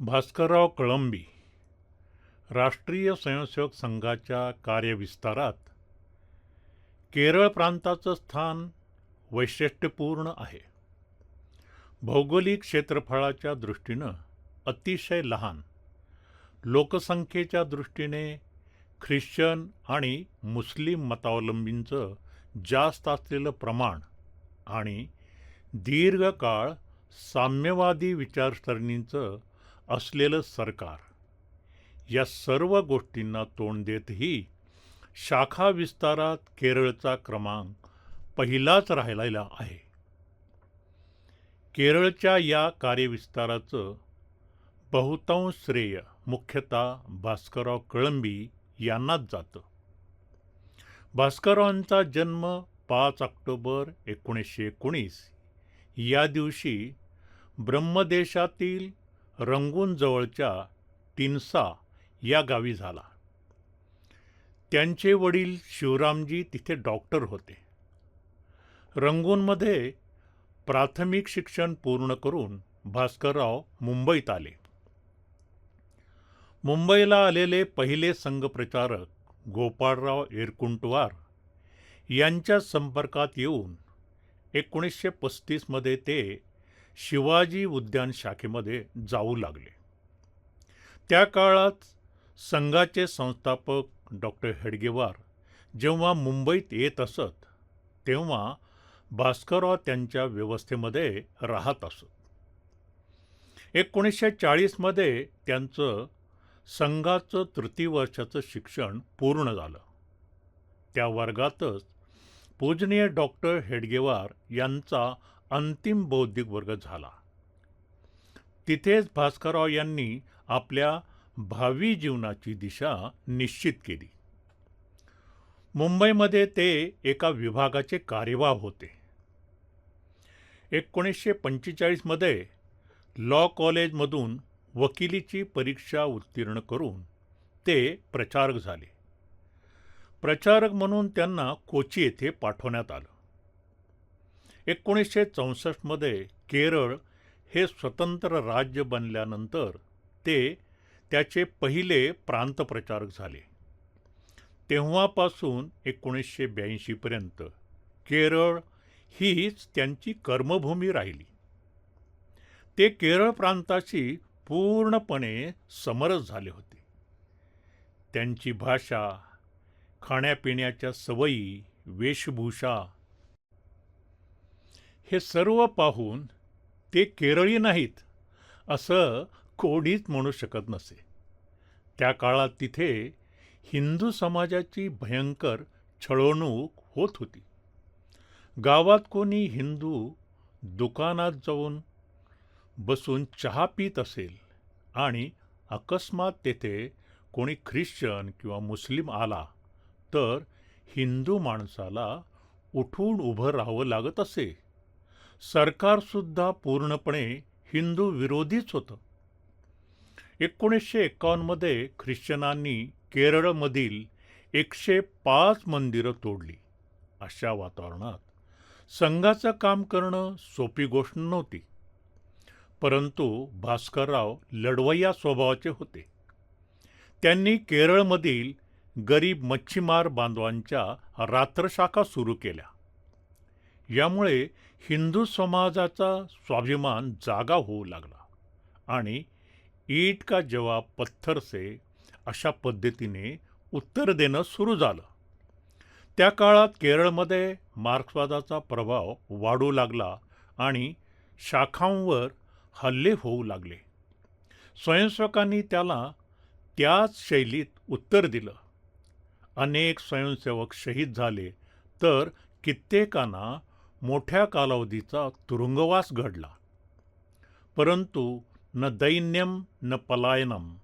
भास्करराव कळंबी राष्ट्रीय स्वयंसेवक संघाच्या कार्यविस्तारात केरळ प्रांताचं स्थान वैशिष्ट्यपूर्ण आहे. भौगोलिक क्षेत्रफळाच्या दृष्टीनं अतिशय लहान लोकसंख्येच्या दृष्टीने ख्रिश्चन आणि मुस्लिम मतावलंबींचं जास्त असलेलं प्रमाण आणि दीर्घकाळ साम्यवादी विचारसरणींचं असलेलं सरकार. या सर्व गोष्टींना तोंड देतही शाखा विस्तारात केरळचा क्रमांक पहिलाच राहिलेला आहे. केरळच्या या कार्यविस्ताराचं बहुतांश श्रेय मुख्यतः भास्करराव कळंबी यांनाच जातं. भास्कररावांचा जन्म पाच ऑक्टोबर एकोणीसशे एकोणीस या दिवशी ब्रह्मदेशातील रंगून जवळच्या या गावी झाला. त्यांचे वडील शिवरामजी तिथे डॉक्टर होते. रंगूनमध्ये प्राथमिक शिक्षण पूर्ण करून भास्करराव मुंबईत आले. मुंबईला आलेले पहिले संघप्रचारक गोपाळराव एरकुंटवार यांच्या संपर्कात येऊन एकोणीसशे पस्तीसमध्ये ते शिवाजी उद्यान शाखेमध्ये जाऊ लागले. त्या काळात संघाचे संस्थापक डॉक्टर हेडगेवार जेव्हा मुंबईत येत असत तेव्हा भास्करराव त्यांच्या व्यवस्थेमध्ये राहत असत. एकोणीसशे चाळीसमध्ये त्यांचं संघाचं तृतीय वर्षाचं शिक्षण पूर्ण झालं. त्या वर्गातच पूजनीय डॉक्टर हेडगेवार यांचा अंतिम बौद्धिक वर्ग झाला. तिथेच भास्करराव यांनी आपल्या भावी जीवनाची दिशा निश्चित केली. मुंबईमध्ये ते एका विभागाचे कार्यवाह होते. एकोणीसशे पंचेचाळीसमध्ये लॉ कॉलेजमधून वकिलीची परीक्षा उत्तीर्ण करून ते प्रचारक झाले. प्रचारक म्हणून त्यांना कोची येथे पाठवण्यात आलं. एकोणीसशे चौसष्टमध्ये केरळ हे स्वतंत्र राज्य बनल्यानंतर ते त्याचे पहिले प्रांतप्रचारक झाले. तेव्हापासून एकोणीसशे ब्याऐंशीपर्यंत केरळ हीच त्यांची कर्मभूमी राहिली. ते केरळ प्रांताशी पूर्णपणे समरस झाले होते. त्यांची भाषा खाण्यापिण्याच्या सवयी वेशभूषा हे सर्व पाहून ते केरळी नाहीत असं कोणीच म्हणू शकत नसे. त्या काळात तिथे हिंदू समाजाची भयंकर छळवणूक होत होती. गावात कोणी हिंदू दुकानात जाऊन बसून चहा पित असेल आणि अकस्मात तेथे कोणी ख्रिश्चन किंवा मुस्लिम आला तर हिंदू माणसाला उठून उभं राहावं लागत असे. सरकारसुद्धा पूर्णपणे हिंदू विरोधीच होतं. एकोणीसशे एकावन्नमध्ये ख्रिश्चनांनी केरळमधील एकशे पाच मंदिरं तोडली. अशा वातावरणात संघाचं काम करणं सोपी गोष्ट नव्हती. परंतु भास्करराव लढवय्या स्वभावाचे होते. त्यांनी केरळमधील गरीब मच्छीमार बांधवांच्या रात्रशाखा सुरू केल्या. यामुळे हिंदू समाजाचा स्वाभिमान जागा होऊ लागला आणि ईट का जवाब पत्थर से अशा पद्धतीने उत्तर देणं सुरू झालं. त्या काळात केरळमध्ये मार्क्सवादाचा प्रभाव वाढू लागला आणि शाखांवर हल्ले होऊ लागले. स्वयंसेवकांनी त्याला त्याच शैलीत उत्तर दिलं. अनेक स्वयंसेवक शहीद झाले तर कित्येकांना मोठ्या कालावधीचा तुरुंगवास घडला. परंतु न दैन्यम न पलायनम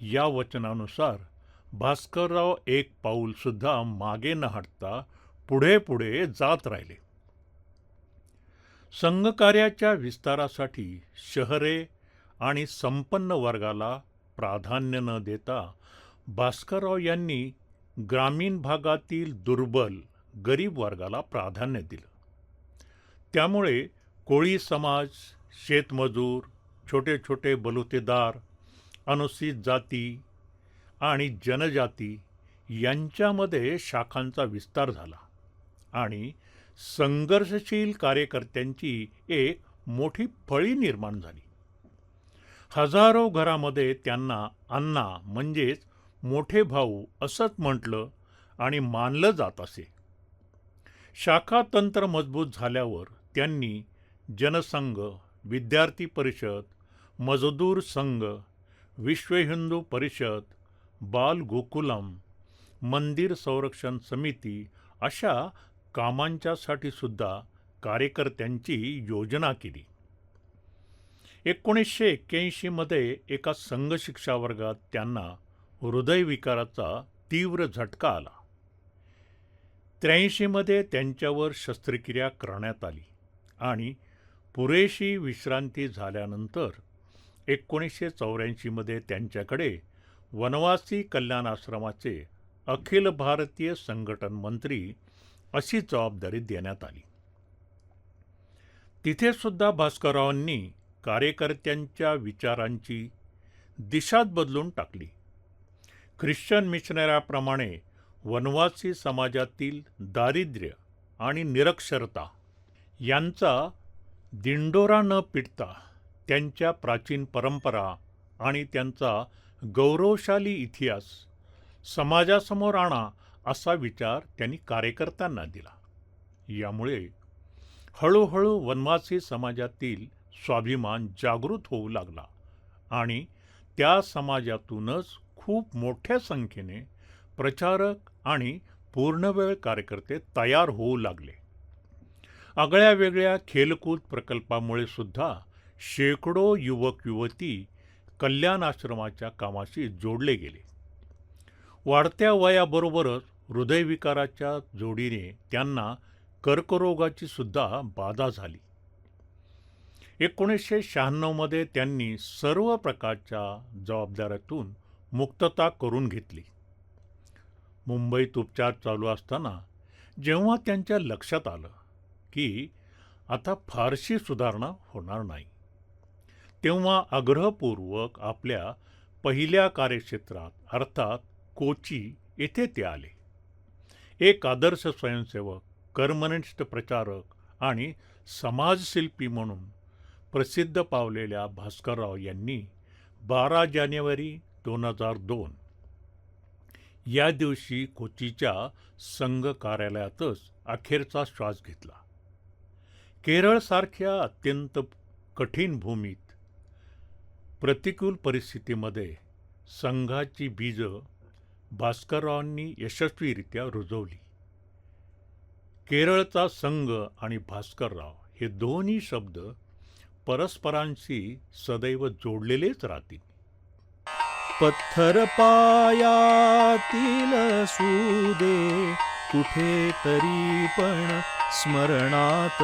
या वचनानुसार भास्करराव एक पाऊलसुद्धा मागे न हटता पुढे पुढे जात राहिले. संघकार्याच्या विस्तारासाठी शहरे आणि संपन्न वर्गाला प्राधान्य न देता भास्करराव यांनी ग्रामीण भागातील दुर्बल गरीब वर्गाला प्राधान्य दिलं. त्यामुळे कोळी समाज शेतमजूर छोटे छोटे बलुतेदार अनुसूचित जाती आणि जनजाती यांच्यामध्ये शाखांचा विस्तार झाला आणि संघर्षशील कार्यकर्त्यांची एक मोठी फळी निर्माण झाली. हजारो घरामध्ये त्यांना अण्णा म्हणजेच मोठे भाऊ असंच म्हटलं आणि मानलं जात असे. शाखा तंत्र मजबूत झाल्यावर त्यांनी जनसंघ विद्यार्थी परिषद मजदूर संघ विश्व हिंदू परिषद बाल गोकुलम मंदिर संरक्षण समिती अशा कामांच्यासाठी सुद्धा कार्यकर्त्यांची योजना केली. एकोणीसशे एक्क्याऐंशीमध्ये एका संघ शिक्षा वर्गात त्यांना हृदयविकाराचा तीव्र झटका आला. त्र्याऐंशीमध्ये त्यांच्यावर शस्त्रक्रिया करण्यात आली. आणि पुरेशी विश्रांती झाल्यानंतर एकोणीसशे चौऱ्याऐंशीमध्ये त्यांच्याकडे वनवासी कल्याण आश्रमाचे अखिल भारतीय संघटन मंत्री अशी जबाबदारी देण्यात आली. तिथे सुद्धा भास्कररावांनी कार्यकर्त्यांच्या विचारांची दिशात बदलून टाकली. ख्रिश्चन मिशनऱ्याप्रमाणे वनवासी समाजातील दारिद्र्य आणि निरक्षरता यांचा दिंडोरा न पिटता त्यांच्या प्राचीन परंपरा आणि त्यांचा गौरवशाली इतिहास समाजासमोर आणा असा विचार त्यांनी कार्यकर्त्यांना दिला. यामुळे हळूहळू वनवासी समाजातील स्वाभिमान जागृत होऊ लागला आणि त्या समाजातूनच खूप मोठ्या संख्येने प्रचारक आणि पूर्णवेळ कार्यकर्ते तयार होऊ लागले. आगळ्या वेगळ्या खेलकूद प्रकल्पामुळे सुद्धा शेकडो युवक युवती कल्याण आश्रमाच्या कामाशी जोडले गेले. वाढत्या वयाबरोबरच हृदयविकाराच्या जोडीने त्यांना कर्करोगाची सुद्धा बाधा झाली. एकोणीसशे शहाण्णवमध्ये त्यांनी सर्व प्रकारच्या जबाबदाऱ्यातून मुक्तता करून घेतली. मुंबईत उपचार चालू असताना जेव्हा त्यांच्या लक्षात आलं की आता फारशी सुधारणा होणार नाही. तेव्हा आग्रहपूर्वक आपल्या पहिल्या कार्यक्षेत्रात अर्थात कोची येथे ते आले. एक आदर्श स्वयंसेवक कर्मनिष्ठ प्रचारक आणि समाजशिल्पी म्हणून प्रसिद्ध पावलेल्या भास्करराव यांनी बारा जानेवारी दोन हजार दोन या दिवशी कोचीच्या संघ कार्यालयातच अखेरचा श्वास घेतला. केरळसारख्या अत्यंत कठीण भूमीत प्रतिकूल परिस्थितीमध्ये संघाची बीजं भास्कररावांनी यशस्वीरित्या रुजवली. केरळचा संघ आणि भास्करराव हे दोन्ही शब्द परस्परांशी सदैव जोडलेलेच राहतील. पत्थर पायातील सुदे कुठे तरी पण स्मरणात।